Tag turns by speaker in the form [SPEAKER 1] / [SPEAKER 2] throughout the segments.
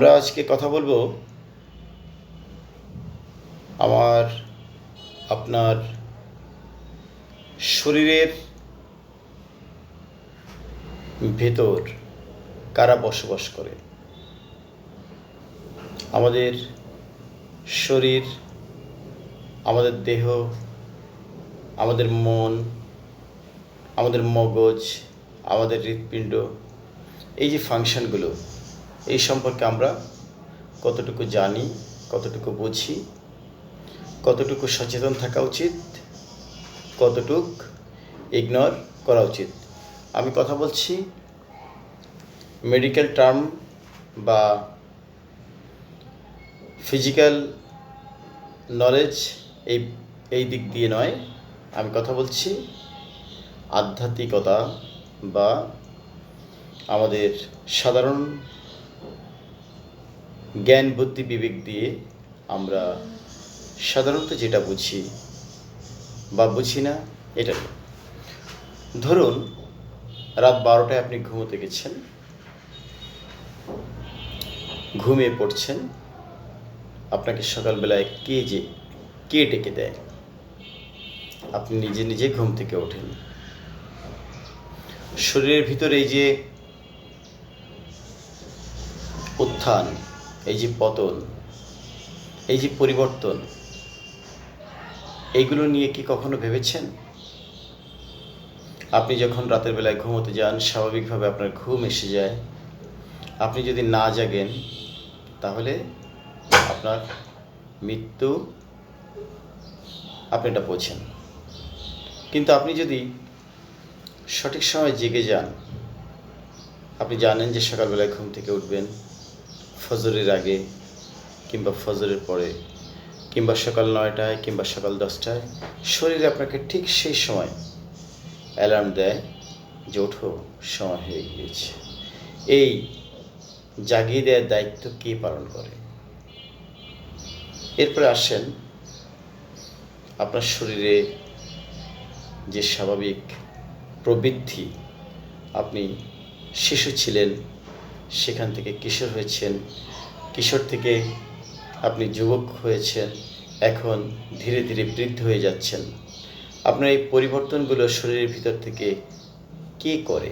[SPEAKER 1] আমরা আজকে কথা বলব আমার, আপনার শরীরের ভেতর কারা বসবাস করে? আমাদের শরীর, আমাদের দেহ, আমাদের মন, আমাদের মগজ, আমাদের হৃৎপিণ্ড, এই যে ফাংশনগুলো এই সম্পর্কে আমরা কতটুকু জানি, কতটুকু বুঝি, কতটুকু সচেতন থাকা উচিত, কতটুক ইগনোর করা উচিত। আমি কথা বলছি মেডিকেল টার্ম বা ফিজিক্যাল নলেজ এই এই দিক দিয়ে নয়। আমি কথা বলছি আধ্যাত্মিকতা বা আমাদের সাধারণ জ্ঞান, বুদ্ধি, বিবেক দিয়ে আমরা সাধারণত যেটা বুঝি বা বুঝি না, এটা ধরুন, রাত বারোটায় আপনি ঘুমোতে গেছেন, ঘুমিয়ে পড়ছেন, আপনাকে সকালবেলায় কে যে, কে ডেকে দেয়? আপনি নিজে নিজে ঘুম থেকে ওঠেন। শরীরের ভিতরে এই যে উত্থান এই যে পতন, এই যে পরিবর্তন, এইগুলো নিয়ে কি কখনো ভেবেছেন? আপনি যখন রাতের বেলায় ঘুমোতে যান, স্বাভাবিকভাবে আপনার ঘুম এসে যায়। আপনি যদি না জাগেন, তাহলে আপনার মৃত্যু আপনি এটা বোঝেন। কিন্তু আপনি যদি সঠিক সময় জেগে যান, আপনি জানেন যে সকালবেলায় ঘুম থেকে উঠবেন। ফজরের আগে কিংবা ফজরের পরে, কিংবা সকাল নয়টায় কিংবা সকাল দশটায়, শরীর আপনাকে ঠিক সেই সময় অ্যালার্ম দেয় যে ওঠো, সময় হয়ে গিয়েছে। এই জাগিয়ে দেওয়ার দায়িত্ব কে পালন করে? এরপরে আসেন আপনার শরীরে যে স্বাভাবিক প্রবৃদ্ধি, আপনি শিশু ছিলেন সেখান থেকে কিশোর হয়েছেন। কিশোর থেকে আপনি যুবক হয়েছেন। এখন ধীরে ধীরে বৃদ্ধ হয়ে যাচ্ছেন। আপনার এই পরিবর্তনগুলো শরীরের ভিতর থেকে কে করে?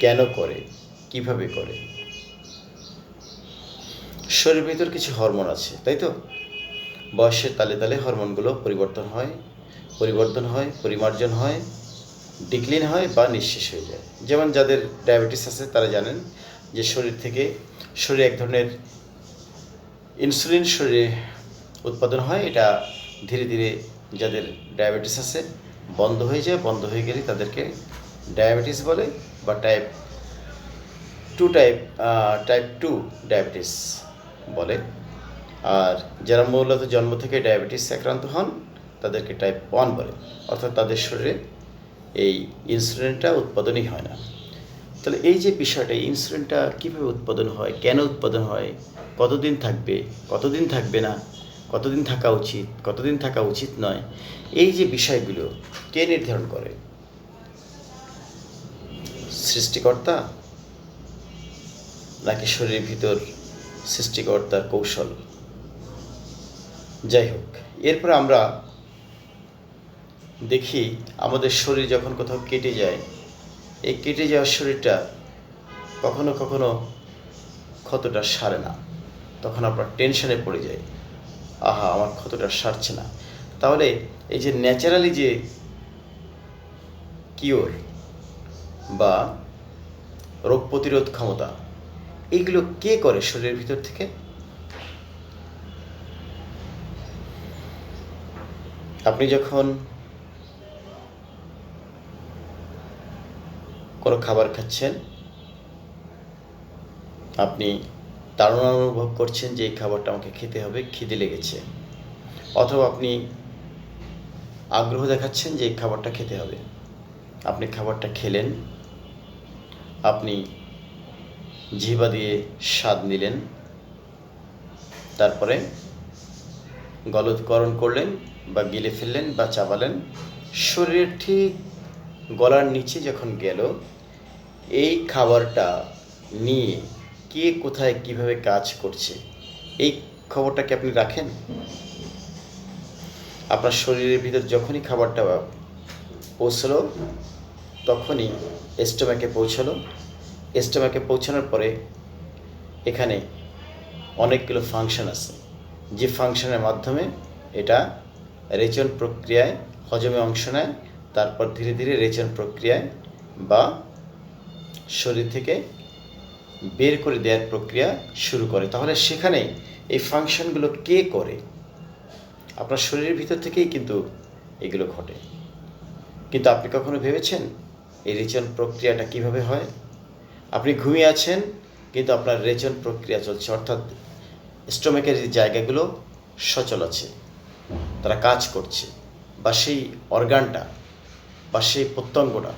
[SPEAKER 1] কেন করে? কীভাবে করে? শরীরের ভিতর কিছু হরমোন আছে, তাই তো? বয়সের তালে তালে হরমোনগুলো পরিবর্তন হয় পরিবর্তন হয়, পরিমার্জন হয়, ডিক্লিন হয় বা নিঃশেষ হয়ে যায়। যেমন যাদের ডায়াবেটিস আছে, তারা জানেন যে শরীর থেকে শরীরে এক ধরনের ইনসুলিন শরীরে উৎপাদন হয়, এটা ধীরে ধীরে যাদের ডায়াবেটিস আছে, বন্ধ হয়ে যায়, বন্ধ হয়ে গেলে তাদেরকে ডায়াবেটিস বলে বা type two type type two diabetes বলে। আর যারা মূলত জন্ম থেকে ডায়াবেটিস আক্রান্ত হন, তাদেরকে টাইপ ওয়ান বলে। অর্থাৎ তাদের শরীরে এই ইনসুলিনটা উৎপাদনই হয় না। তাহলে এই যে বিষয়টা ইনসুলিনটা কীভাবে উৎপাদন হয়, কেন উৎপাদন হয়, কতদিন থাকবে কতদিন থাকবে না, কতদিন থাকা উচিত, কতদিন থাকা উচিত নয়, এই যে বিষয়গুলো কে নির্ধারণ করে? সৃষ্টিকর্তা নাকি শরীরের ভিতর সৃষ্টিকর্তার কৌশল? যাই হোক, এরপর আমরা দেখি আমাদের শরীর যখন কোথাও কেটে যায় এই কেটে যাওয়ার শরীরটা কখনো কখনো ক্ষতটা সারে না। তখন আমরা টেনশনে পড়ে যাই। আহা, আমার ক্ষতটা সারছে না। তাহলে এই যে ন্যাচারালি যে কিওর বা রোগ প্রতিরোধ ক্ষমতা এইগুলো কে করে শরীরের ভিতর থেকে? আপনি যখন কোনো খাবার খাচ্ছেন? আপনি তাড়না অনুভব করছেন যে এই খাবারটা আমাকে খেতে হবে, খিদে লেগেছে। অথবা আপনি আগ্রহ দেখাচ্ছেন যে এই খাবারটা খেতে হবে। আপনি খাবারটা খেলেন। আপনি জিহ্বা দিয়ে স্বাদ নিলেন। তারপরে গলদকরণ করলেন বা গিলে ফেললেন বা চাবালেন। শরীরের ঠিক গলার নিচে যখন গেল, এই খাবারটা নিয়ে কে কোথায় কীভাবে কাজ করছে, এই খবরটা কি আপনি রাখেন? আপনার শরীরের ভিতর যখনই খাবারটা পৌঁছলো, তখনই স্টোমাকে পৌঁছালো। স্টোমাকে পৌঁছানোর পরে এখানে অনেকগুলো ফাংশন আছে। যে ফাংশনের মাধ্যমে এটা রেচন প্রক্রিয়ায় হজমে অংশ নেয় তারপর ধীরে ধীরে রেচন প্রক্রিয়ায় বা শরীর থেকে বের করে দেওয়ার প্রক্রিয়া শুরু করে। তাহলে সেখানে এই ফাংশনগুলো কে করে? আপনার শরীরের ভিতর থেকেই কিন্তু এগুলো ঘটে। কিন্তু আপনি কখনো ভেবেছেন এই রেচন প্রক্রিয়াটা কীভাবে হয়? আপনি ঘুমিয়ে আছেন, কিন্তু আপনার রেচন প্রক্রিয়া চলছে, অর্থাৎ স্টোমেকের যে জায়গাগুলো সচল আছে, তারা কাজ করছে, বা সেই অর্গানটা বা সেই প্রত্যঙ্গটা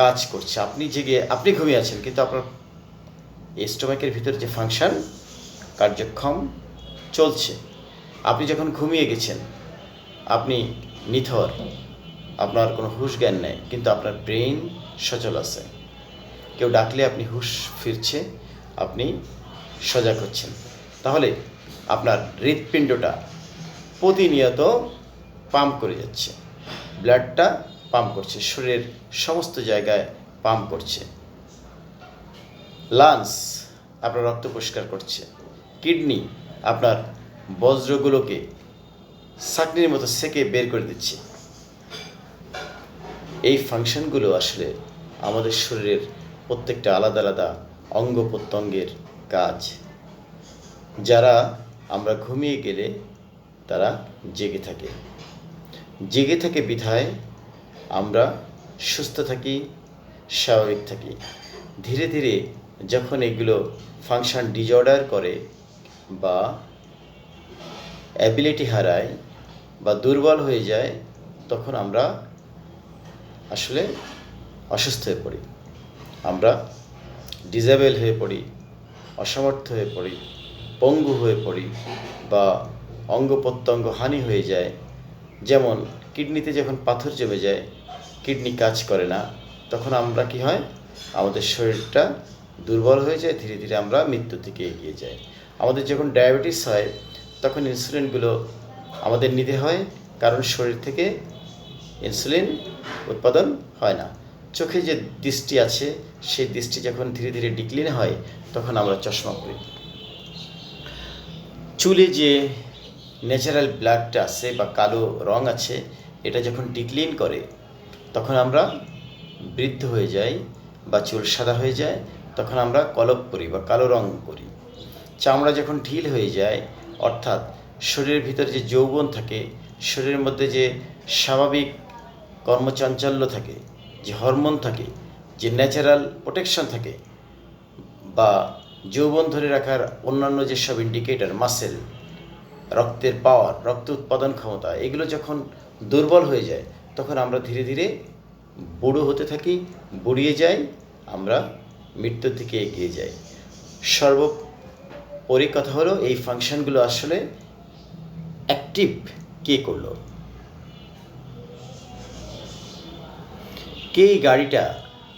[SPEAKER 1] কাজ করছে। আপনি জেগে, আপনি ঘুমিয়ে আছেন, কিন্তু আপনার এই স্টোমাকের ভিতরে যে ফাংশন কার্যক্ষম চলছে। আপনি যখন ঘুমিয়ে গেছেন, আপনি নিথর, আপনার কোনো হুশ জ্ঞান নেই, কিন্তু আপনার ব্রেইন সচল আছে। কেউ ডাকলে আপনি হুশ ফিরছে, আপনি সজাগ হচ্ছেন। তাহলে আপনার হৃৎপিণ্ডটা প্রতিনিয়ত পাম্প করে যাচ্ছে। ব্লাডটা পাম্প করছে, শরীরের সমস্ত জায়গায় পাম্প করছে। লাংস আপনার রক্ত পরিষ্কার করছে। কিডনি আপনার বজ্রগুলোকে চাকনির মতো সেকে বের করে দিচ্ছে। এই ফাংশনগুলো আসলে আমাদের শরীরের প্রত্যেকটা আলাদা আলাদা অঙ্গ প্রত্যঙ্গের কাজ। যারা আমরা ঘুমিয়ে গেলে তারা জেগে থাকে। জেগে থাকে বিধায় আমরা সুস্থ থাকি, স্বাভাবিক থাকি। ধীরে ধীরে যখন এগুলো ফাংশন ডিজঅর্ডার করে বা অ্যাবিলিটি হারায় বা দুর্বল হয়ে যায়, তখন আমরা আসলে অসুস্থ হয়ে পড়ি। আমরা ডিজেবল হয়ে পড়ি, অসমর্থ হয়ে পড়ি, পঙ্গু হয়ে পড়ি বা অঙ্গ প্রত্যঙ্গ হানি হয়ে যায়। যেমন কিডনিতে যখন পাথর জমে যায়, কিডনি কাজ করে না, তখন আমরা কি হয়? আমাদের শরীরটা দুর্বল হয়ে যায়, ধীরে ধীরে আমরা মৃত্যুর দিকে এগিয়ে যাই। আমাদের যখন ডায়াবেটিস হয়, তখন ইনসুলিনগুলো আমাদের নিতে হয়, কারণ শরীর থেকে ইনসুলিন উৎপাদন হয় না। চোখে যে দৃষ্টি আছে, সেই দৃষ্টি যখন ধীরে ধীরে ডিক্লিন হয়, তখন আমরা চশমা পরি। চুলে যে ন্যাচারাল ব্লাডটা আছে বা কালো রং আছে এটা যখন ডিক্লিন করে, তখন আমরা বৃদ্ধ হয়ে যাই বা চুল সাদা হয়ে যায়, তখন আমরা কলপ করি বা কালো রং করি। চামড়া যখন ঢিল হয়ে যায়, অর্থাৎ শরীরের ভিতরে যে যৌবন থাকে, শরীরের মধ্যে যে স্বাভাবিক কর্মচাঞ্চল্য থাকে, যে হরমোন থাকে, যে ন্যাচারাল প্রোটেকশন থাকে বা যৌবন ধরে রাখার অন্যান্য যেসব ইন্ডিকেটর মাসেল রক্তের পাওয়ার রক্ত উৎপাদন ক্ষমতা, এগুলো যখন দুর্বল হয়ে যায়, তখন আমরা ধীরে ধীরে বুড়ো হতে থাকি, বুড়িয়ে যাই, আমরা মৃত্যুর দিকে এগিয়ে যাই। সর্বোপরি কথা হলো, এই ফাংশনগুলো আসলে অ্যাক্টিভ কে করল? কে এই গাড়িটা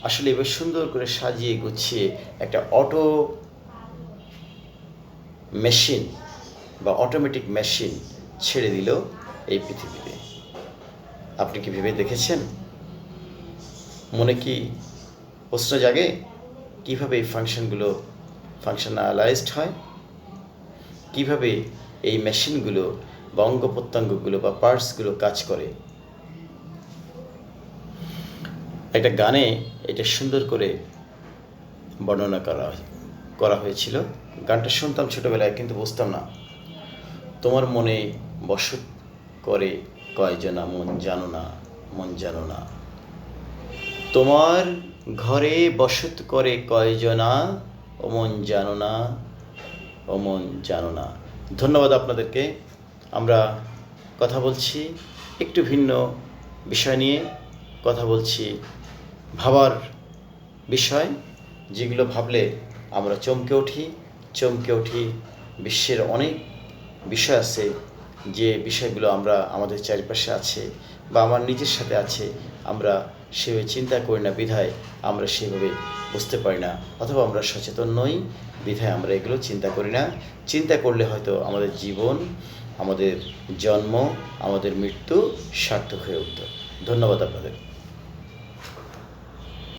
[SPEAKER 1] আসলে এবার সুন্দর করে সাজিয়ে গুছিয়ে একটা অটো মেশিন বা অটোমেটিক মেশিন ছেড়ে দিল এই পৃথিবীতে? আপনি কি ভেবে দেখেছেন? মনে কি প্রশ্ন জাগে কীভাবে এই ফাংশনগুলো ফাংশনালাইজড হয়? কীভাবে এই মেশিনগুলো বা অঙ্গ প্রত্যঙ্গগুলো বা পার্টসগুলো কাজ করে? একটা গানে এটা সুন্দর করে বর্ণনা করা করা হয়েছিল। গানটা শুনতাম ছোটোবেলায় কিন্তু বুঝতাম না। তোমার মনে বসত করে কয়জনা মন জানো না, মন জানো না। তোমার ঘরে বসত করে কয়জনা, ও মন জানো না, ও মন জানো না। ধন্যবাদ আপনাদেরকে। আমরা কথা বলছি একটু ভিন্ন বিষয় নিয়ে, কথা বলছি ভাবার বিষয়, যেগুলো ভাবলে আমরা চমকে উঠি। চমকে উঠি বিশ্বের অনেক বিষয় আছে যে বিষয়গুলো আমরা আমাদের চারিপাশে আছে বা আমার নিজের সাথে আছে, আমরা সেভাবে চিন্তা করি না, বিধায় আমরা সেভাবে বুঝতে পারি না, অথবা আমরা সচেতন নই, বিধায় আমরা এগুলো চিন্তা করি না। চিন্তা করলে হয়তো আমাদের জীবন, আমাদের জন্ম, আমাদের মৃত্যু সার্থক হয়ে উঠত। ধন্যবাদ আপনাদের।